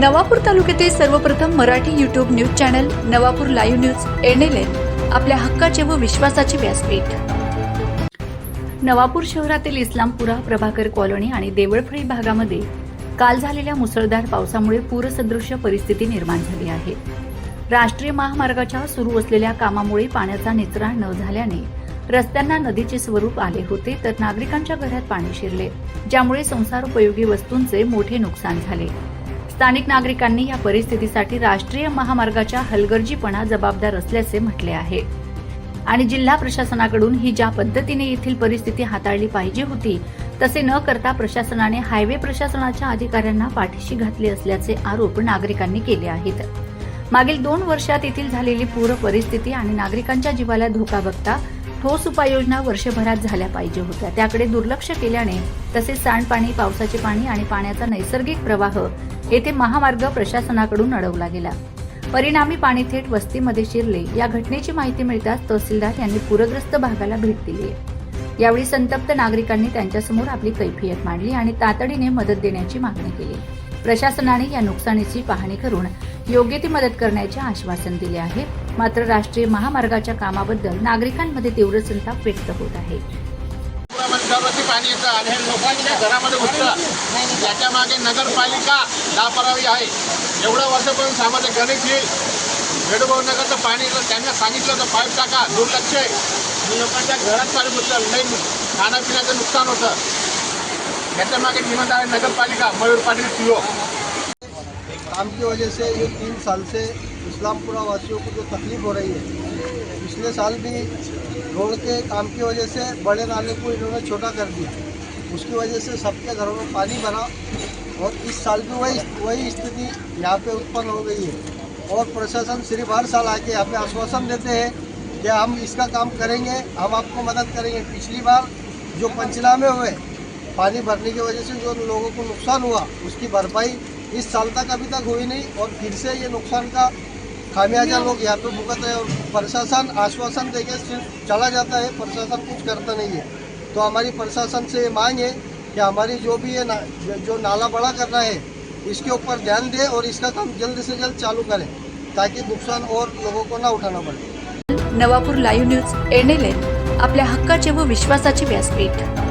नवापूर तालुक्यातील सर्वप्रथम Marathi YouTube news channel Navapur live news NLN आपल्या हक्काचे व विश्वासाचे व्यासपीठ. नवापूर शहरातील इस्लामपुरा प्रभाकर कॉलनी आणि देवळफळी भागामध्ये काल झालेल्या मुसळधार पावसामुळे पूरसदृश्य परिस्थिती निर्माण झाली आहे. राष्ट्रीय महामार्गाच्या सुरू असलेल्या कामामुळे पाण्याचा निचरा न झाल्याने रस्त्यांना नदीचे स्वरूप आले होते तर नागरिकांच्या घरात पाणी शिरले ज्यामुळे संसार उपयोगी वस्तूंचे मोठे नुकसान झाले. स्थानिक नागरिकांनी या परिस्थितीसाठी राष्ट्रीय महामार्गाच्या हलगर्जीपणा जबाबदार असल्याचे म्हटले आहे. आणि जिल्हा प्रशासनाकडून ही ज्या पद्धतीने येथील परिस्थिती हाताळली पाहिजे होती तसे न करता प्रशासनाने हायवे प्रशासनाच्या अधिकाऱ्यांना पाठीशी घातले असल्याचे आरोप नागरिकांनी केले आहेत. मागील दोन वर्षात येथील झालेली पूर परिस्थिती आणि नागरिकांच्या जीवाला धोका बघता ठोस उपाययोजना वर्षभरात झाल्या पाहिजे होत्या. त्याकडे दुर्लक्ष केल्याने तसेच सांडपाणी पावसाचे पाणी आणि पाण्याचा नैसर्गिक प्रवाह येथे महामार्ग प्रशासनाकडून अडवला गेला. परिणामी पाणी थेट वस्तीमध्ये शिरले. या घटनेची माहिती मिळताच तहसीलदार यांनी पूरग्रस्त भागाला भेट दिली यावेळी संतप्त नागरिकांनी त्यांच्यासमोर आपली कैफियत मांडली आणि तातडीने मदत देण्याची मागणी केली. प्रशासनाने या नुकसानीची पाहणी करून योग्य ती मदत करण्याचे आश्वासन दिले आहे. मात्र राष्ट्रीय महामार्गाच्या कामाबद्दल नागरिकांमध्ये तीव्र संताप व्यक्त होत आहे. पाणी येतं आणि लोकांच्या घरामध्ये घुसतं याच्या मागे नगरपालिका लापरावी आहे. एवढं वर्षापर्यंत सामान्य गणेश येईल वेडूभाऊ नगरचं पाणी येतं त्यांना सांगितलं तर पाईप टाका दुर्लक्ष आहे. लोकांच्या घरात पाणी घुसतं नाही खाण्यापिण्याचं नुकसान होतं. जिम्मेदार आहे मयूर पाटील सीओ काम की वजह से ये तीन साल से इस्लामपुरा वासियों को जो तकलीफ़ हो रही है, पिछले साल भी रोड के काम की वजह से बड़े नाले को इन्होंने छोटा कर दिया। उसकी वजह से सबके घरों में पानी भरा और इस साल भी वही वही स्थिति यहाँ पे उत्पन्न हो गई है। और प्रशासन सिर्फ़ हर साल आके यहाँ पे आश्वासन देते हैं कि हम इसका काम करेंगे, हम आपको मदद करेंगे। पिछली बार जो पंचनामे हुए पानी भरने की वजह से जो लोगों को नुकसान हुआ उसकी भरपाई इस साल तक अभी तक हुई नहीं और फिर से ये नुकसान का खामियाजा लोग यहाँ पे भुगत रहे और प्रशासन आश्वासन देके सिर्फ चला जाता है प्रशासन कुछ करता नहीं है। तो हमारी प्रशासन से ये मांग है कि हमारी जो भी ये ना जो नाला बड़ा करना है इसके ऊपर ध्यान दें और इसका काम जल्द से जल्द चालू करें ताकि नुकसान और लोगों को ना उठाना पड़े। नवापूर लाईव्ह न्यूज एन आपल्या हक्काचे व विश्वासाचे व्यासपीठ।